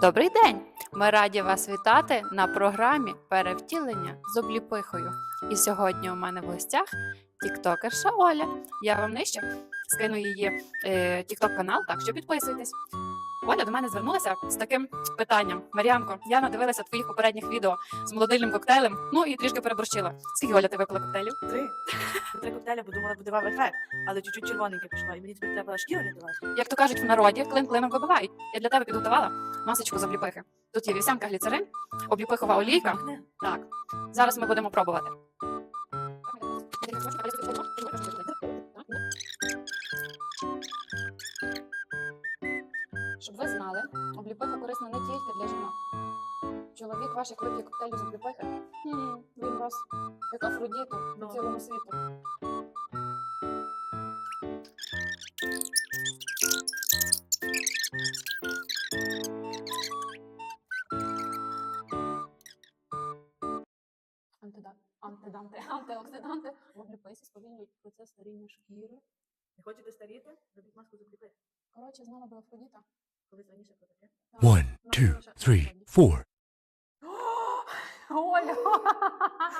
Добрий день! Ми раді вас вітати на програмі Перевтілення з обліпихою. І сьогодні у мене в гостях тіктокерша Оля. Я вам нижче скину її е, тікток канал, так що підписуйтесь. Оля до мене звернулася з таким питанням: Мар'янко, я надивилася твоїх попередніх відео з молодильним коктейлем, ну і трішки переборщила. Скільки Оля ти випила коктейлів? Три. Три коктейля, бо думала, буде вам ефект, але чуть-чуть червоненьке пішло, і мені тепер треба шкіру рятувати. Як то кажуть в народі, клин клином вибивають. Я для тебе підготувала масочку з обліпихи. Тут є вівсянка гліцерин, обліпихова олійка. Так, зараз ми будемо пробувати. Щоб ви знали, обліпиха корисна не тільки для жінок. Чоловік ваш, як вип'є коктейлю з обліпихи, він вас як Афродіту по Ну. цілому світу. Антида- Антиданти, антиоксиданти в обліписі сповільнюють процес старіння шкіри. Не хочете старіти? Робіть маску з обліпихи. Коротше, знала би Афродіта. One, two, three, four. Оля!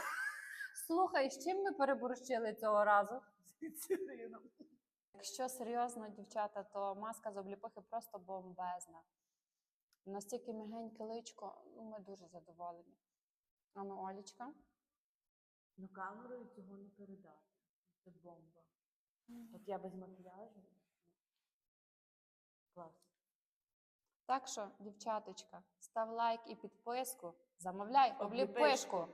Слухай, з чим ми переборщили цього разу? Якщо серйозно, дівчата, то маска з обліпихи просто бомбезна. Настільки м'ягеньке личко, ну ми дуже задоволені. А ну, Олічка. Ну камерою цього не передати. Це бомба. От я без макіяжу. Клас. Так що, дівчаточка, став лайк і підписку, замовляй Обліпишку.